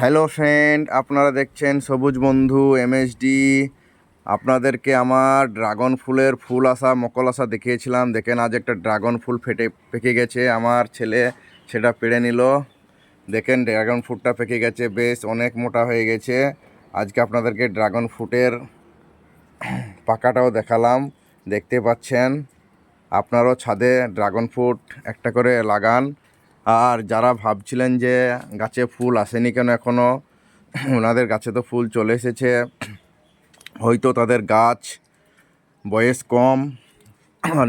Hello friend আপনারা দেখছেন সবুজ বন্ধু এমএসডি আপনাদেরকে আমার ড্রাগন ফুলের ফুল আসা, মকল আসা দেখিয়েছিলাম। দেখেন আজ একটা ড্রাগন ফুল ফেটে, পেকে গেছে। আমার ছেলে সেটা পেড়ে নিল। দেখেন, ড্রাগন ফ্রুটটা পেকে গেছে। বেশ, অনেক মোটা হয়ে গেছে। আজকে আপনাদেরকে ড্রাগন ফ্রুটের পাকাটাও দেখালাম। দেখতে পাচ্ছেন, আপনারও ছাদে ড্রাগন ফ্রুট একটা করে লাগান। আর যারা ভাবছিলেন যে গাছে ফুল আসেনি কেন এখনও ওনাদের গাছে তো ফুল চলে এসেছে। হয়তো তাদের গাছ বয়স কম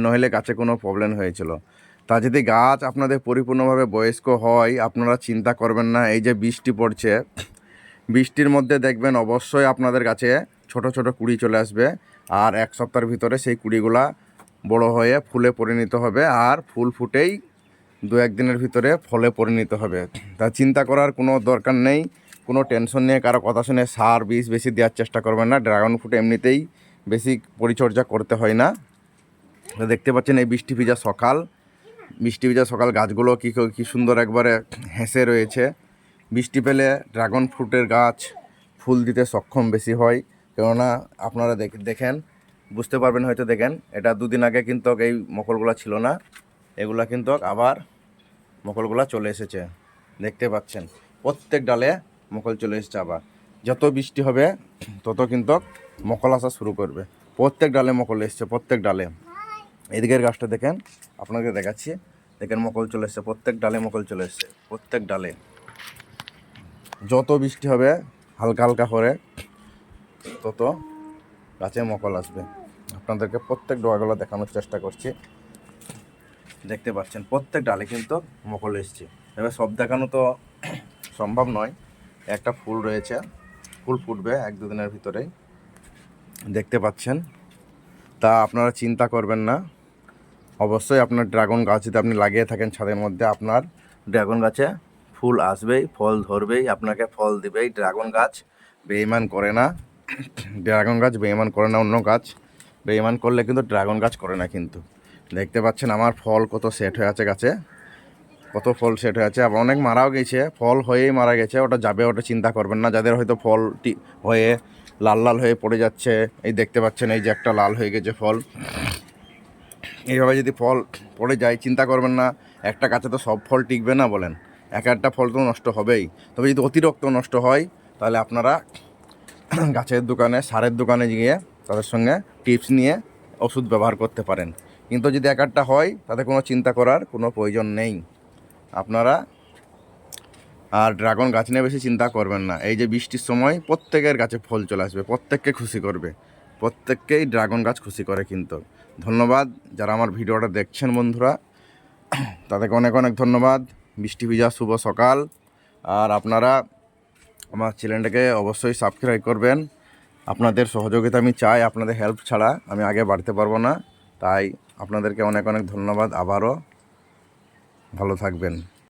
নইলে গাছে কোনো প্রবলেম হয়েছিল। তা যদি গাছ আপনাদের পরিপূর্ণভাবে বয়স্ক হয়, আপনারা চিন্তা করবেন না, এই যে বৃষ্টি পড়ছে, বৃষ্টির মধ্যে দেখবেন অবশ্যই আপনাদের গাছে ছোট ছোট কুড়ি চলে আসবে। আর এক সপ্তাহের ভিতরে সেই কুড়িগুলা বড় হয়ে ফুলে পরিণত হবে। আর ফুল ফুটেই দু একদিনের ভিতরে ফলে পরিণত হবে। তা চিন্তা করার কোনো দরকার নেই। কোনো টেনশন নিয়ে কারও কথা শুনে সার বিষ বেশি দেওয়ার চেষ্টা করবেন না। ড্রাগন ফ্রুট এমনিতেই বেশি পরিচর্যা করতে হয় না। দেখতে পাচ্ছেন এই বৃষ্টি ভিজা সকাল। বৃষ্টি ভিজা সকাল গাছগুলো কী কী সুন্দর একবারে হেসে রয়েছে। বৃষ্টি পেলে ড্রাগন ফ্রুটের গাছ ফুল দিতে সক্ষম বেশি হয়। কেননা আপনারা দেখ- দেখেন, বুঝতে পারবেন হয়তো দেখেন, এটা দুদিন আগে কিন্তু এই মকলগুলো ছিল না। এগুলা কিন্তু আবার মকলগুলা চলে এসেছে। দেখতে পাচ্ছেন, প্রত্যেক ডালে মকল চলে এসেছে আবার। যত বৃষ্টি হবে, তত কিন্তু মকল আসা শুরু করবে। প্রত্যেক ডালে মকল এসছে, প্রত্যেক ডালে। এদিকের গাছটা দেখেন, আপনাকে দেখাচ্ছি। দেখেন মকল চলে এসছে, প্রত্যেক ডালে মকল চলে এসছে, প্রত্যেক ডালে। যত বৃষ্টি হবে, হালকা হালকা করে তত গাছে মকল আসবে। আপনাদেরকে প্রত্যেক ডোয়াগুলো দেখানোর চেষ্টা করছি। দেখতে পাচ্ছেন, প্রত্যেক ডালে কিন্তু মকল এসছে। এবার সব দেখানো তো সম্ভব নয়, একটা ফুল রয়েছে, ফুল ফুটবে এক দুদিনের ভিতরেই। দেখতে পাচ্ছেন, তা আপনারা চিন্তা করবেন না, অবশ্যই আপনার ড্রাগন গাছ যদি আপনি লাগিয়ে থাকেন ছাদের মধ্যে, আপনার ড্রাগন গাছে ফুল আসবেই, ফল ধরবেই, আপনাকে ফল দিবেই, ড্রাগন গাছ বেইমান করে না, ড্রাগন গাছ বেইমান করে না, অন্য গাছ বেইমান করলে কিন্তু ড্রাগন গাছ করে না কিন্তু। দেখতে পাচ্ছেন আমার ফল কত সেট হয়ে আছে গাছে। কত ফল সেট হয়ে আছে। আবার অনেক মারাও গেছে। ফল হয়েই মারা গেছে। ওটা যাবে, ওটা চিন্তা করবেন না। যাদের হয়তো ফল হয়ে লাল লাল হয়ে পড়ে যাচ্ছে, এই দেখতে পাচ্ছেন এই যে একটা লাল হয়ে গেছে ফল। এইভাবে যদি ফল পড়ে যায়, চিন্তা করবেন না। একটা গাছে তো সব ফল টিকবে না বলেন। এক একটা ফল তো নষ্ট হবেই। তবে যদি অতিরিক্ত নষ্ট হয়, তাহলে আপনারা গাছের দোকানে, সারের দোকানে গিয়ে তাদের সঙ্গে টিপস নিয়ে ওষুধ ব্যবহার করতে পারেন। কিন্তু যদি এক হয়, তাতে কোনো চিন্তা করার কোনো প্রয়োজন নেই। আপনারা আর ড্রাগন গাছ নিয়ে বেশি চিন্তা করবেন না। এই যে বৃষ্টির সময় প্রত্যেকের গাছে ফল চলে আসবে, প্রত্যেককে খুশি করবে। প্রত্যেককেই ড্রাগন গাছ খুশি করে কিন্তু। ধন্যবাদ যারা আমার ভিডিওটা দেখছেন বন্ধুরা। তাদেরকে অনেক অনেক ধন্যবাদ। বৃষ্টি ভিজা, শুভ সকাল। আর আপনারা আমার চ্যানেলটাকে অবশ্যই সাবস্ক্রাইব করবেন। আপনাদের সহযোগিতা আমি চাই, আপনাদের হেল্প ছাড়া আমি আগে বাড়তে পারব না। তাই আপনাদেরকে অনেক অনেক ধন্যবাদ। আবারও ভালো থাকবেন।